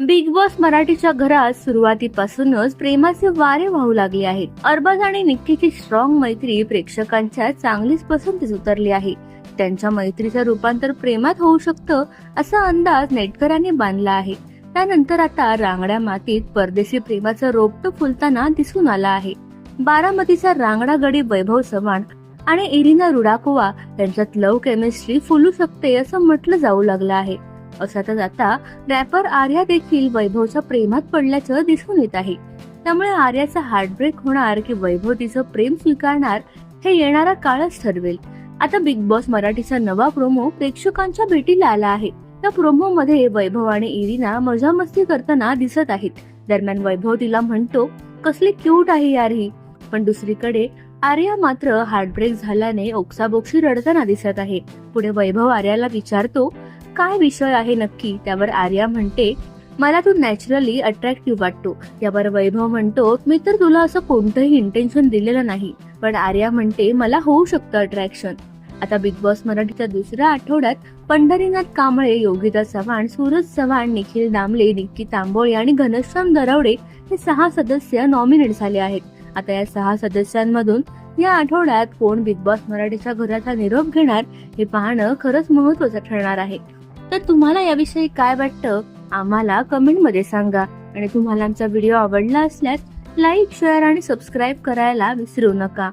Big boss मराठीच्या घरात सुरुवातीपासूनच प्रेमाचे वारे वाहू लागले आहेत. अरबाज आणि निक्कीची स्ट्रॉंग मैत्री प्रेक्षकांच्या चांगलीच पसंतीस उतरली आहे. त्यांच्या मैत्रीचं रूपांतर प्रेमात होऊ शकतं असा अंदाज नेटकरांनी बांधला आहे. त्यानंतर आता रांगड्या मातीत परदेशी प्रेमाचं रोपट फुलताना दिसून आलं आहे. बारामतीचा रांगडा गडी वैभव चव्हाण आणि इरिना रुडाकोवा यांच्यात लव्ह केमिस्ट्री फुलू शकते असं म्हटलं जाऊ लागलं आहे. असं आता रॅपर आर्या देखील वैभवच्या प्रेमात पडल्याचं दिसून येत आहे. त्यामुळे आर्याचा हार्टब्रेक होणार की वैभव तिचं प्रेम स्वीकारणार हे येणारा काळच ठरवेल. आता बिग बॉस मराठीचा नवा प्रोमो प्रेक्षकांच्या भेटीला आला आहे. त्या प्रोमो मध्ये वैभव आणि इरिना मजा मस्ती करताना दिसत आहेत. दरम्यान वैभव तिला म्हणतो कसली क्यूट आहे यार ही. पण दुसरीकडे आर्या मात्र हार्टब्रेक झाल्याने ओक्साबोक्शी रडताना दिसत आहे. पुढे वैभव आर्याला विचारतो काय विषय आहे नक्की? त्यावर आर्या म्हणते मला तू नॅचरली अट्रॅक्टिव्ह वाटतो. यावर वैभव म्हणतो मी तर तुला असं कोणतंही इंटेन्शन दिलेलं नाही. पण आर्या म्हणते मला होऊ शकतं अट्रॅक्शन आता बिग बॉस मराठीच्या दुसऱ्या आठवड्यात पंढरीनाथ कांबळे योगिता चव्हाण सूरज चव्हाण निखिल दामले निक्की तांबोळे आणि घनश्याम दरावडे हे सहा सदस्य नॉमिनेट झाले आहेत. आता या सहा सदस्यांमधून या आठवड्यात कोण बिग बॉस मराठीच्या घराचा निरोप घेणार हे पाहणं खरंच महत्वाचं ठरणार आहे. तर तुम्हाला याविषयी काय वाटतं आम्हाला कमेंटमध्ये सांगा. आणि तुम्हाला आमचा व्हिडिओ आवडला असल्यास लाईक शेअर आणि सबस्क्राईब करायला विसरू नका.